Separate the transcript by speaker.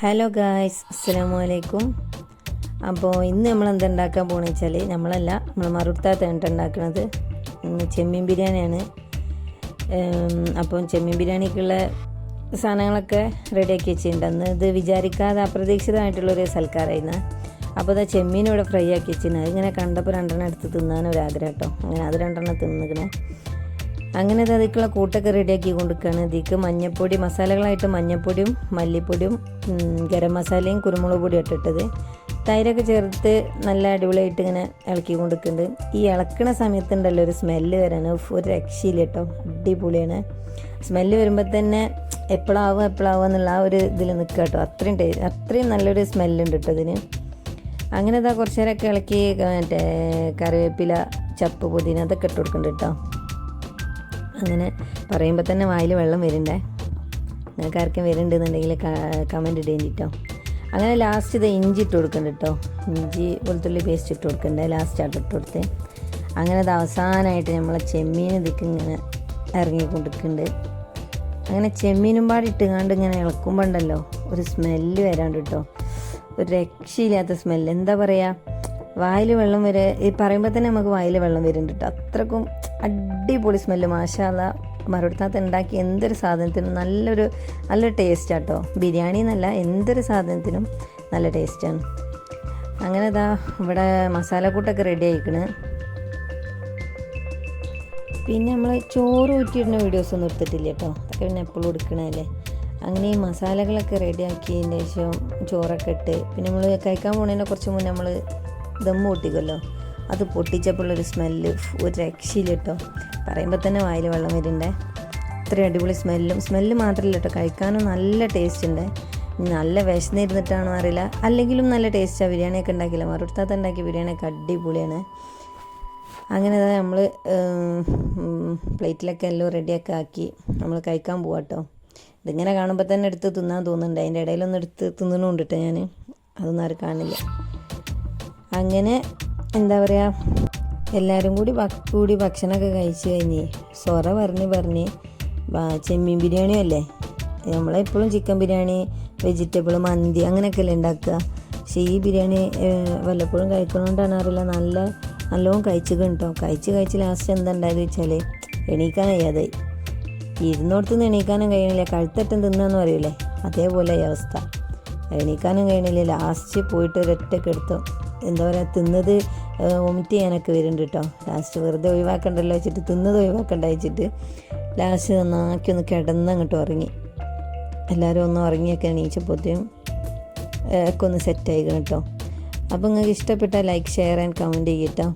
Speaker 1: Hello guys അസ്സലാമു അലൈക്കും അപ്പോൾ ഇന്ന് നമ്മൾ എന്തുണ്ടാക്കാൻ പോകണമെന്ന് വെച്ചാൽ നമ്മളല്ല നമ്മൾ മറുത്താത്ത ഉണ്ടാക്കുന്നത് ചെമ്മീൻ ബിരിയാണിയാണ്. അപ്പം ചെമ്മീൻ ബിരിയാണിക്കുള്ള സാധനങ്ങളൊക്കെ റെഡിയാക്കി വെച്ചിട്ടുണ്ട്. അന്ന് ഇത് വിചാരിക്കാതെ അപ്രതീക്ഷിതമായിട്ടുള്ളൊരു സൽക്കാരായിരുന്നു. അപ്പോൾ ഇതാ ചെമ്മീൻ ഇവിടെ ഫ്രൈ ആക്കി വെച്ചിരുന്നു അതിങ്ങനെ കണ്ടപ്പോൾ രണ്ടെണ്ണം എടുത്ത് തിന്നാൻ ഒരു ആഗ്രഹം കേട്ടോ. അങ്ങനെ അത് രണ്ടെണ്ണം തിന്നിക്കണേ. അങ്ങനെ ഇത് അതിക്കുള്ള കൂട്ടൊക്കെ റെഡിയാക്കി കൊടുക്കുകയാണ് ഇതിക്ക് മഞ്ഞപ്പൊടി മസാലകളായിട്ട് മഞ്ഞപ്പൊടിയും മല്ലിപ്പൊടിയും ഗരം മസാലയും കുരുമുളക് പൊടിയും ഇട്ടിട്ടത് തൈരൊക്കെ ചേർത്ത് നല്ല അടിപൊളിയായിട്ട് ഇങ്ങനെ ഇളക്കി കൊടുക്കുന്നുണ്ട് ഈ ഇളക്കണ സമയത്തുണ്ടല്ലോ ഒരു സ്മെല്ല് വരാണ് ഒരു രക്ഷയില്ല കേട്ടോ. അടിപൊളിയാണ്. സ്മെല്ല് വരുമ്പോൾ തന്നെ എപ്പോഴാവും എപ്പോഴാവും എന്നുള്ള ആ ഒരു ഇതിൽ നിൽക്കുക കേട്ടോ. അത്രയും ടേ അത്രയും നല്ലൊരു സ്മെല്ലുണ്ട് കേട്ടോ ഇതിന് അങ്ങനെ ഇതാ കുറച്ച് നേരമൊക്കെ ഇളക്കി മറ്റേ കറിവേപ്പില ചപ്പ് പുതിന അതൊക്കെ ഇട്ട് കൊടുക്കുന്നുണ്ട് കേട്ടോ. അങ്ങനെ പറയുമ്പോൾ തന്നെ വായിൽ വെള്ളം വരണ്ടേ? നിങ്ങൾക്ക് ആർക്കും വരുന്നുണ്ടെന്നുണ്ടെങ്കിൽ കമന്റ് ഇടേണ്ടി കേട്ടോ അങ്ങനെ ലാസ്റ്റ് ഇത് ഇഞ്ചി ഇട്ട് കൊടുക്കണ്ട കേട്ടോ ഇഞ്ചി വെളുത്തുള്ളി പേസ്റ്റ് ഇട്ട് കൊടുക്കണ്ടേ. ലാസ്റ്റ് ആട്ട് ഇട്ട് കൊടുത്ത്. അങ്ങനെ അത് അവസാനമായിട്ട് നമ്മളെ ചെമ്മീൻ ഇതിക്ക് ഇങ്ങനെ ഇറങ്ങിക്കൊണ്ടിരിക്കുന്നുണ്ട് അങ്ങനെ ചെമ്മീനും പാടി ഇട്ടുകാണ്ട് ഇങ്ങനെ ഇളക്കുമ്പോണ്ടല്ലോ ഒരു സ്മെല്ല് വരാണ്ട് കേട്ടോ ഒരു രക്ഷയില്ലാത്ത സ്മെല്ല് എന്താ പറയുക വായിൽ വെള്ളം വരെ ഈ പറയുമ്പോൾ തന്നെ നമുക്ക് വായിൽ വെള്ളം വരുന്നുണ്ട് അത്രക്കും അടിപൊളി സ്മെല്ല് മാഷാല മറുപടിത്താത്ത ഉണ്ടാക്കി എന്തൊരു സാധനത്തിനും നല്ലൊരു നല്ല ടേസ്റ്റ് ആട്ടോ. ബിരിയാണി എന്നല്ല എന്തൊരു സാധനത്തിനും നല്ല ടേസ്റ്റാണ് അങ്ങനെ ഇതാ ഇവിടെ മസാലക്കൂട്ടൊക്കെ റെഡി ആയിക്കണ്. പിന്നെ നമ്മൾ ചോറ് ഊറ്റിയിടുന്ന വീഡിയോസ് ഒന്നും എടുത്തിട്ടില്ല കേട്ടോ അതൊക്കെ പിന്നെ എപ്പോഴും എടുക്കണല്ലേ അങ്ങനെ ഈ മസാലകളൊക്കെ റെഡിയാക്കിയതിന്റെ ശേഷം ചോറൊക്കെ ഇട്ട് പിന്നെ നമ്മൾ കഴിക്കാൻ പോകുന്നതിനെ കുറച്ച് മുന്നേ നമ്മൾ ദം പൊട്ടിക്കുമല്ലോ അത് പൊട്ടിച്ചപ്പോഴുള്ളൊരു സ്മെല്ല് ഒരു രക്ഷയില്ല കേട്ടോ. പറയുമ്പോൾ തന്നെ വായിൽ വെള്ളം വരുന്നുണ്ടേ. അത്രയും അടിപൊളി സ്മെല്ലും സ്മെല്ല് മാത്രമല്ല കേട്ടോ കഴിക്കാനും നല്ല ടേസ്റ്റ് ഉണ്ട്. നല്ല വിശന്നിരുന്നിട്ടാണോ അറിയില്ല. അല്ലെങ്കിലും നല്ല ടേസ്റ്റാണ് ബിരിയാണിയൊക്കെ ഉണ്ടാക്കില്ല മറുത്താത്ത ഉണ്ടാക്കിയ ബിരിയാണിയൊക്കെ അടിപൊളിയാണ്. അങ്ങനെ നമ്മൾ പ്ലേറ്റിലൊക്കെ എല്ലാം റെഡിയൊക്കെ ആക്കി നമ്മൾ കഴിക്കാൻ പോവാം കേട്ടോ. ഇതിങ്ങനെ കാണുമ്പോൾ തന്നെ എടുത്ത് തിന്നാൻ തോന്നുന്നുണ്ട്. അതിന്റെ ഇടയിലൊന്നും എടുത്ത് തിന്നണമുണ്ട് കേട്ടോ ഞാൻ അതൊന്നും ആരും കാണില്ല. അങ്ങനെ എന്താ പറയുക എല്ലാവരും കൂടി കൂടി ഭക്ഷണമൊക്കെ കഴിച്ച് കഴിഞ്ഞ് സൊറ പറഞ്ഞ് പറഞ്ഞ് ചെമ്മീൻ ബിരിയാണിയും അല്ലേ? നമ്മളെപ്പോഴും ചിക്കൻ ബിരിയാണി വെജിറ്റബിൾ മന്തി അങ്ങനെയൊക്കെയല്ലേ ഉണ്ടാക്കുക. പക്ഷേ ഈ ബിരിയാണി വല്ലപ്പോഴും കഴിക്കണോണ്ടാണ് അറിയില്ല. നല്ല നല്ലോണം കഴിച്ചു കേട്ടോ കഴിച്ച് കഴിച്ച് ലാസ്റ്റ് എന്താ ഉണ്ടായത് വെച്ചാൽ എണീക്കാൻ കഴിയാതായി ഇരുന്നോടത്ത് നിന്ന് എണീക്കാനും കഴിയണില്ല. കഴുത്തറ്റം തിന്നാന്ന് പറയൂലേ അതേപോലെ അവസ്ഥ. എണീക്കാനും കഴിയണില്ല. ലാസ്റ്റ് പോയിട്ട് ഒരൊറ്റക്ക് എടുത്തു എന്താ പറയുക തിന്നത് വൊമിറ്റ് ചെയ്യാനൊക്കെ വരുന്നുണ്ട് കേട്ടോ ലാസ്റ്റ് വെറുതെ ഒഴിവാക്കണ്ടല്ലോ വെച്ചിട്ട് തിന്നത് ഒഴിവാക്കണ്ട വെച്ചിട്ട് ലാസ്റ്റ് നന്നാക്കി ഒന്ന് കിടന്നങ്ങോട്ട് ഉറങ്ങി. എല്ലാവരും ഒന്ന് ഉറങ്ങിയൊക്കെ എണീച്ചപ്പോഴത്തേക്കും ഒക്കെ ഒന്ന് സെറ്റായിക്കണം കേട്ടോ അപ്പോൾ നിങ്ങൾക്ക് ഇഷ്ടപ്പെട്ടാൽ ലൈക്ക് ഷെയർ ആൻഡ് കമന്റ് ചെയ്യട്ടോ